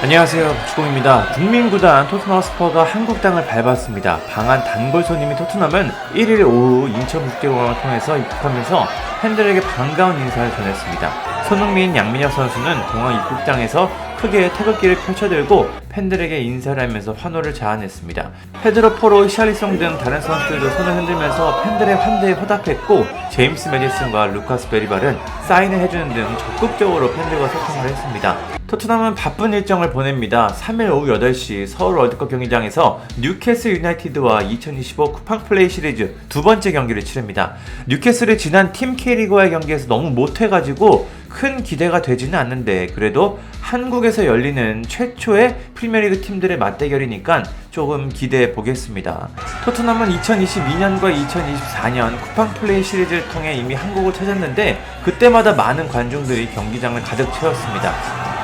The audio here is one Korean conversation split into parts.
안녕하세요 박주공입니다. 국민구단 토트넘 스퍼가 한국 땅을 밟았습니다. 방한 단골 손님인 토트넘은 1일 오후 인천 국제공항을 통해서 입국하면서 팬들에게 반가운 인사를 전했습니다. 손흥민, 양민혁 선수는 공항 입국장에서 크게 태극기를 펼쳐들고 팬들에게 인사를 하면서 환호를 자아냈습니다. 페드로 포로, 히샬리송 등 다른 선수들도 손을 흔들면서 팬들의 환대에 화답했고 제임스 메디슨과 루카스 베리발은 사인을 해주는 등 적극적으로 팬들과 소통을 했습니다. 토트넘은 바쁜 일정을 보냅니다. 3일 오후 8시 서울 월드컵 경기장에서 뉴캐슬 유나이티드와 2025 쿠팡 플레이 시리즈 두 번째 경기를 치릅니다. 뉴캐슬이 지난 팀 K리그와의 경기에서 너무 못해가지고 큰 기대가 되지는 않는데 그래도 한국에서 열리는 최초의 프리미어리그 팀들의 맞대결이니까 조금 기대해 보겠습니다. 토트넘은 2022년과 2024년 쿠팡 플레이 시리즈를 통해 이미 한국을 찾았는데 그때마다 많은 관중들이 경기장을 가득 채웠습니다.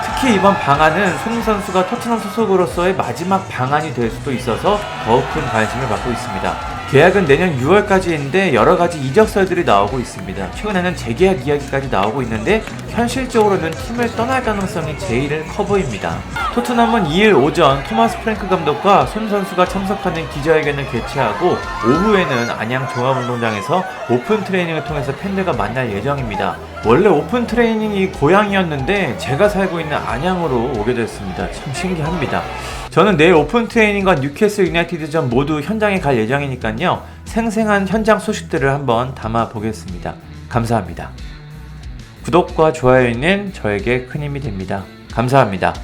특히 이번 방안은 손흥민 선수가 토트넘 소속으로서의 마지막 방안이 될 수도 있어서 더욱 큰 관심을 받고 있습니다. 계약은 내년 6월까지인데 여러 가지 이적설들이 나오고 있습니다. 최근에는 재계약 이야기까지 나오고 있는데 현실적으로는 팀을 떠날 가능성이 제일 커 보입니다. 토트넘은 2일 오전 토마스 프랭크 감독과 손 선수가 참석하는 기자회견을 개최하고 오후에는 안양 종합운동장에서 오픈 트레이닝을 통해서 팬들과 만날 예정입니다. 원래 오픈 트레이닝이 고향이었는데 제가 살고 있는 안양으로 오게 됐습니다. 참 신기합니다. 저는 내일 오픈 트레이닝과 뉴캐슬 유나이티드전 모두 현장에 갈 예정이니까 요. 생생한 현장 소식들을 한번 담아 보겠습니다. 감사합니다. 구독과 좋아요는 저에게 큰 힘이 됩니다. 감사합니다.